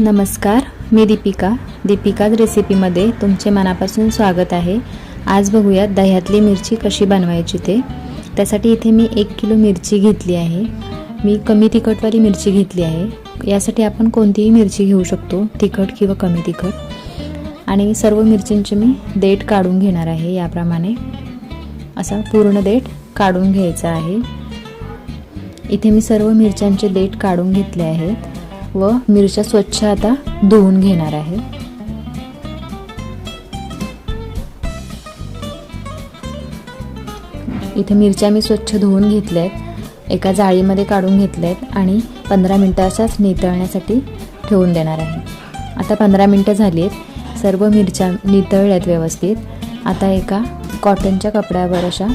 नमस्कार मी दीपिका. दीपिकाज रेसिपीमध्ये तुमचे मनापासून स्वागत आहे. आज बघूयात दह्यातली मिरची कशी बनवायची ते. त्यासाठी इथे मी एक किलो मिरची घेतली आहे. मी कमी तिखटवाली मिरची घेतली आहे. यासाठी आपण कोणतीही मिरची घेऊ शकतो तिखट किंवा कमी तिखट. आणि सर्व मिरचींचे मी देठ काढून घेणार आहे याप्रमाणे. असा पूर्ण देठ काढून घ्यायचा आहे. इथे मी सर्व मिरच्यांचे देठ काढून घेतले आहेत. व मिरच्या स्वच्छ आता धुवून घेणार आहे. इथे मिरच्या मी स्वच्छ धुवून घेतल्या आहेत एका जाळीमध्ये काढून घेतल्या आहेत आणि पंधरा मिनटं अशाच नितळण्यासाठी ठेवून देणार आहे. आता पंधरा मिनटं झाली आहेत सर्व मिरच्या नितळल्यात व्यवस्थित. आता एका कॉटनच्या कपड्यावर अशा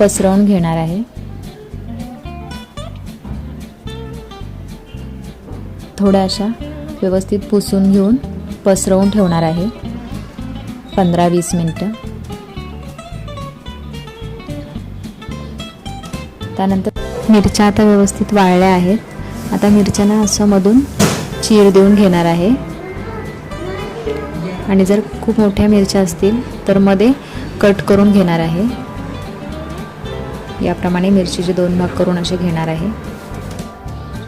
पसरवून घेणार आहे. थोड्या अशा व्यवस्थित पुसून घेऊन पसरवून ठेवणार आहे. पंधरा वीस मिनटं. त्यानंतर मिरच्या आता व्यवस्थित वाळल्या आहेत. आता मिरच्यांना असं मधून चीर देऊन घेणार आहे. आणि जर खूप मोठ्या मिरच्या असतील तर मध्ये कट करून घेणार आहे. याप्रमाणे मिरचीचे दोन भाग करून असे घेणार आहे.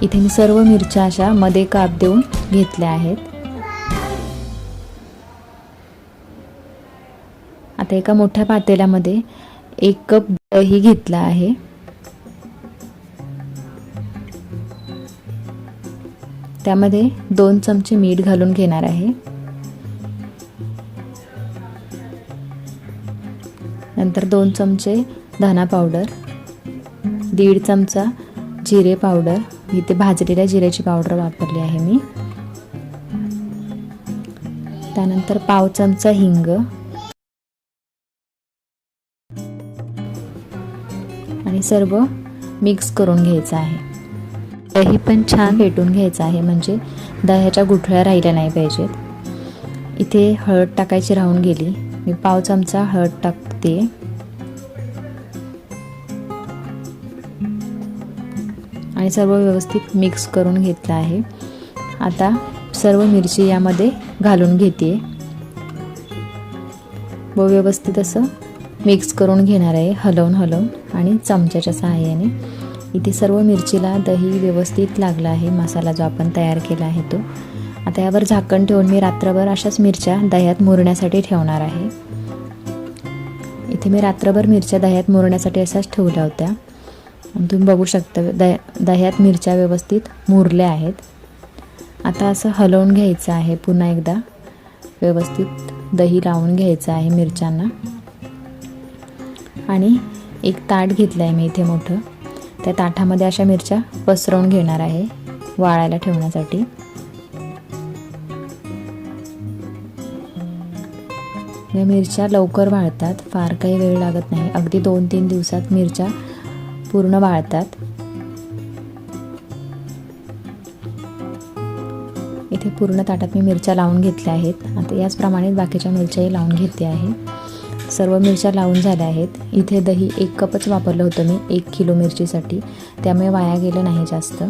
इथे मी सर्व मिरच्या अशा मध्ये काप देऊन घेतल्या आहेत. आता एका मोठ्या पातेल्यामध्ये एक कप दही घेतला आहे. त्यामध्ये दोन चमचे मीठ घालून घेणार आहे. नंतर दोन चमचे धना पावडर दीड चमचा जिरे पावडर इथे भाजलेल्या जिऱ्याची पावडर वापरली आहे मी. त्यानंतर पाव चमचा हिंग. आणि सर्व मिक्स करून घ्यायचं आहे. दही पण छान फेटून घ्यायचं आहे म्हणजे दह्याच्या गुठळ्या राहिल्या नाही पाहिजेत. इथे हळद टाकायची राहून गेली. मी पाव चमचा हळद टाकते. आणि सर्व व्यवस्थित मिक्स करून घेतलं आहे. आता सर्व मिरची यामध्ये घालून घेते व व्यवस्थित असं मिक्स करून घेणार आहे हलवून हलवून आणि चमच्याच्या सहाय्याने. इथे सर्व मिरचीला दही व्यवस्थित लागला आहे मसाला जो आपण तयार केला आहे तो. आता यावर झाकण ठेवून मी रात्रभर अशाच मिरच्या दह्यात मुरण्यासाठी ठेवणार आहे. इथे मी रात्रभर मिरच्या दह्यात मुरण्यासाठी अशाच ठेवल्या होत्या. तुम्ही बघू शकता द दह्यात मिरच्या व्यवस्थित मुरल्या आहेत. आता असं हलवून घ्यायचं आहे पुन्हा एकदा. व्यवस्थित दही लावून घ्यायचं आहे मिरच्यांना. आणि एक ताट घेतलं आहे मी इथे मोठं. त्या ताटामध्ये अशा मिरच्या पसरवून घेणार आहे वाळायला ठेवण्यासाठी. या मिरच्या लवकर वाळतात फार काही वेळ लागत नाही. अगदी दोन तीन दिवसात मिरच्या पूर्ण वाळतात. इथे पूर्ण ताटात मी मिरच्या लावून घेतल्या आहेत. आता याचप्रमाणे बाकीच्या मिरच्याही लावून घेते आहे. सर्व मिरच्या लावून झाल्या आहेत. इथे दही एक कपच वापरलं होतं मी एक किलो मिरचीसाठी. त्यामुळे वाया गेलं नाही जास्त.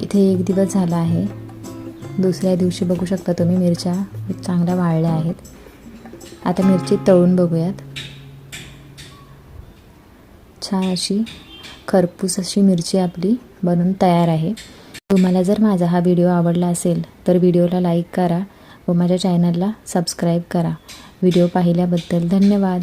इथे एक दिवस झाला आहे. दुसऱ्या दिवशी बघू शकता तुम्ही मिरच्या चांगल्या वाळल्या आहेत. आता मिरची तळून बघूयात. छान अशी खरपूस अशी मिरची आपली बनून तयार आहे. तुम्हाला जर माझा हा व्हिडिओ आवडला असेल तर व्हिडिओला लाईक करा व माझ्या चॅनलला सबस्क्राईब करा. व्हिडिओ पाहिल्याबद्दल धन्यवाद.